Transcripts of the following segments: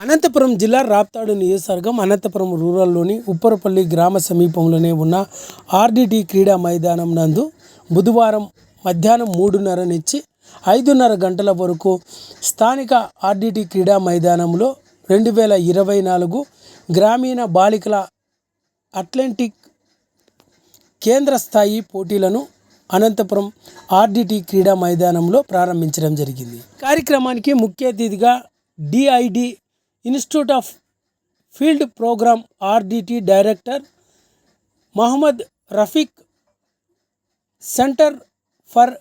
అనంతపురం జిల్లా రాప్తాడు నియోజకవర్గం అనంతపురం రూరల్లోని ఉప్పరపల్లి గ్రామ సమీపంలోనే ఉన్న ఆర్డిటి క్రీడా మైదానం నందు బుధవారం మధ్యాహ్నం మూడున్నర నుంచి ఐదున్నర గంటల వరకు స్థానిక ఆర్డిటి క్రీడా మైదానంలో రెండు వేల ఇరవై నాలుగు గ్రామీణ బాలికల అట్లాంటిక్ కేంద్ర స్థాయి పోటీలను అనంతపురం ఆర్డిటి క్రీడా మైదానంలో ప్రారంభించడం జరిగింది. కార్యక్రమానికి ముఖ్య అతిథిగా D I D institute of field program R D T director Mohammed Rafiq centre for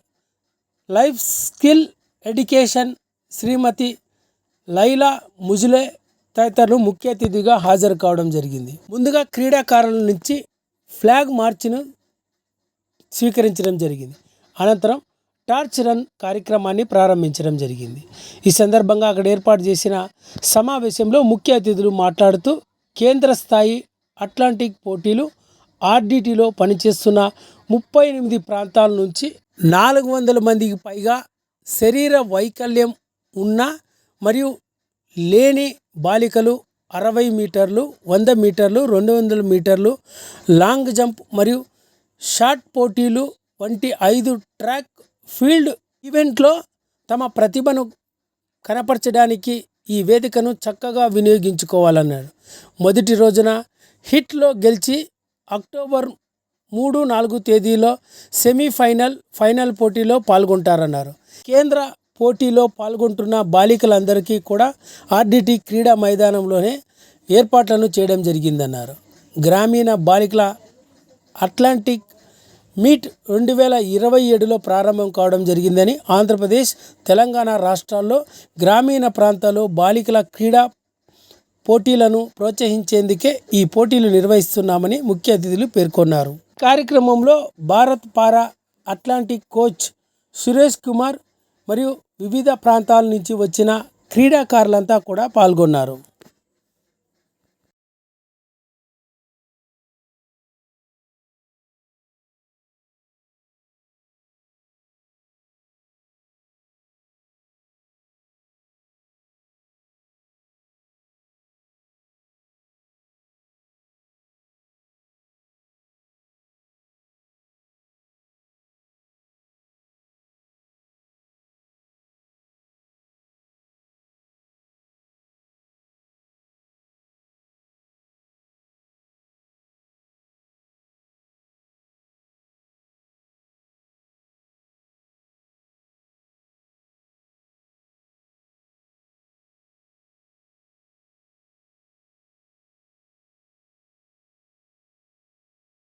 life skill education Srimati Laila Mujule తదితరులు ముఖ్య అతిథిగా హాజరు కావడం జరిగింది. ముందుగా క్రీడాకారుల నుంచి ఫ్లాగ్ మార్చ్ను స్వీకరించడం జరిగింది. అనంతరం టార్చ్ రన్ కార్యక్రమాన్ని ప్రారంభించడం జరిగింది. ఈ సందర్భంగా అక్కడ ఏర్పాటు చేసిన సమావేశంలో ముఖ్య అతిథులు మాట్లాడుతూ కేంద్ర స్థాయి అట్లాంటిక్ పోటీలు ఆర్డిటీలో పనిచేస్తున్న ముప్పై ఎనిమిది ప్రాంతాల నుంచి నాలుగు వందల మందికి పైగా శరీర వైకల్యం ఉన్న మరియు లేని బాలికలు అరవై మీటర్లు వంద మీటర్లు రెండు వందల మీటర్లు లాంగ్ జంప్ మరియు షార్ట్ పోటీలు వంటి ఐదు ట్రాక్ ఫీల్డ్ ఈవెంట్లో తమ ప్రతిభను కనపరచడానికి ఈ వేదికను చక్కగా వినియోగించుకోవాలన్నారు మొదటి రోజున హిట్లో గెలిచి అక్టోబర్ మూడు నాలుగు తేదీలో సెమీఫైనల్ ఫైనల్ పోటీలో పాల్గొంటారన్నారు. కేంద్ర పోటీలో పాల్గొంటున్న బాలికలందరికీ కూడా ఆర్డిటి క్రీడా మైదానంలోనే ఏర్పాట్లను చేయడం జరిగిందన్నారు. గ్రామీణ బాలికల అట్లాంటిక్ మీట్ రెండు వేల ఇరవై ఏడులో ప్రారంభం కావడం జరిగిందని ఆంధ్రప్రదేశ్ తెలంగాణ రాష్ట్రాల్లో గ్రామీణ ప్రాంతాల్లో బాలికల క్రీడా పోటీలను ప్రోత్సహించేందుకే ఈ పోటీలు నిర్వహిస్తున్నామని ముఖ్య అతిథులు పేర్కొన్నారు. కార్యక్రమంలో Bharat para athletic coach Suresh Kumar మరియు వివిధ ప్రాంతాల నుంచి వచ్చిన క్రీడాకారులంతా కూడా పాల్గొన్నారు.